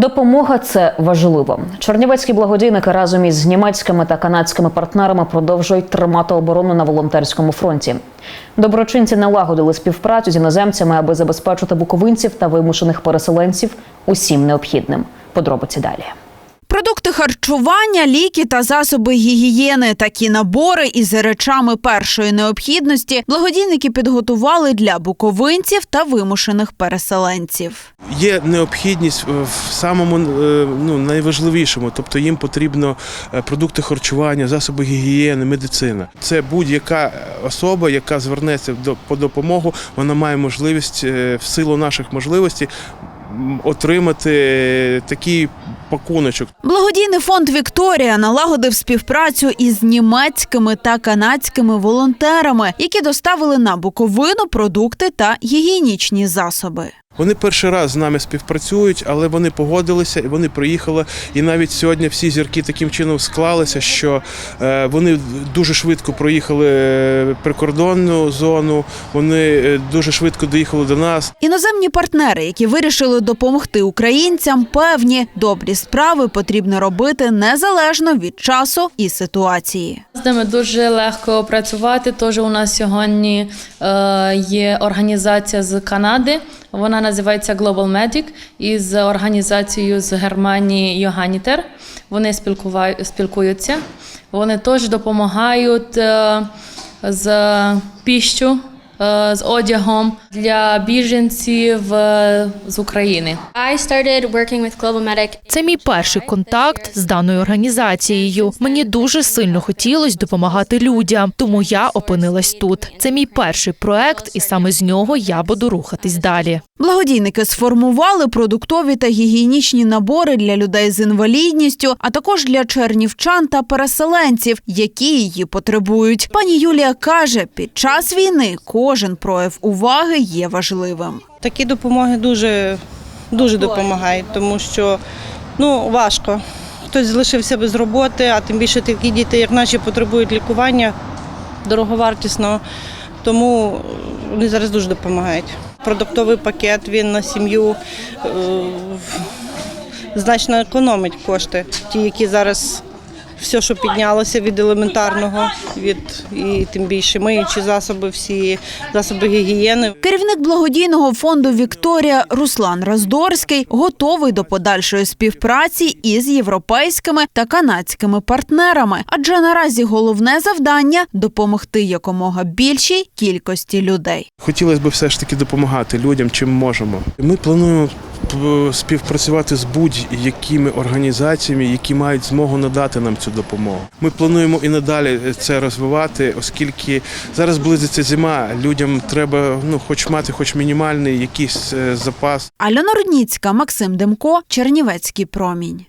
Допомога це важливо. Чернівецькі благодійники разом із німецькими та канадськими партнерами продовжують тримати оборону на волонтерському фронті. Доброчинці налагодили співпрацю з іноземцями, аби забезпечити буковинців та вимушених переселенців усім необхідним. Подробиці далі. Продукти харчування, ліки та засоби гігієни. Такі набори із речами першої необхідності благодійники підготували для буковинців та вимушених переселенців. Є необхідність в самому е, ну, найважливішому, тобто їм потрібно е, продукти харчування, засоби гігієни, медицина. Це будь-яка особа, яка звернеться до по допомогу, вона має можливість е, в силу наших можливостей отримати такий пакуночок. Благодійний фонд Вікторія налагодив співпрацю із німецькими та канадськими волонтерами, які доставили на Буковину продукти та гігієнічні засоби. Вони перший раз з нами співпрацюють, але вони погодилися і вони приїхали. І навіть сьогодні всі зірки таким чином склалися, що е, вони дуже швидко проїхали е, прикордонну зону. Вони е, дуже швидко доїхали до нас. Іноземні партнери, які вирішили допомогти українцям, певні добрі справи потрібно робити незалежно від часу і ситуації. З дуже легко працювати. Тож у нас сьогодні е, є організація з Канади. Вона називається Global Medic із організацією з Германії Йоганітер. Вони спілкуються. Вони теж допомагають е, з піщу, з одягом для біженців е, з України. I started working with Global Medic. Це мій перший контакт з даною організацією. Мені дуже сильно хотілося допомагати людям, тому я опинилась тут. Це мій перший проект, і саме з нього я буду рухатись далі. Благодійники сформували продуктові та гігієнічні набори для людей з інвалідністю, а також для чернівчан та переселенців, які її потребують. Пані Юлія каже, під час війни кожен прояв уваги є важливим. Такі допомоги дуже, дуже допомагають, тому що ну, важко. Хтось залишився без роботи, а тим більше такі діти, як наші, потребують лікування дороговартісного. Тому вони зараз дуже допомагають. Продуктовий пакет він на сім'ю е, значно економить кошти, ті, які зараз все, що піднялося від елементарного, від і тим більше миючі засоби, всі засоби гігієни. Керівник благодійного фонду Вікторія Руслан Раздорський готовий до подальшої співпраці із європейськими та канадськими партнерами, адже наразі головне завдання допомогти якомога більшій кількості людей. Хотілося б все ж таки допомагати людям, чим можемо. Ми плануємо співпрацювати з будь-якими організаціями, які мають змогу надати нам цю допомогу. Ми плануємо і надалі це розвивати, оскільки зараз близиться зима. Людям треба ну, хоч мати, хоч мінімальний якийсь е, запас. Альона Рудніцька, Максим Демко, Чернівецький промінь.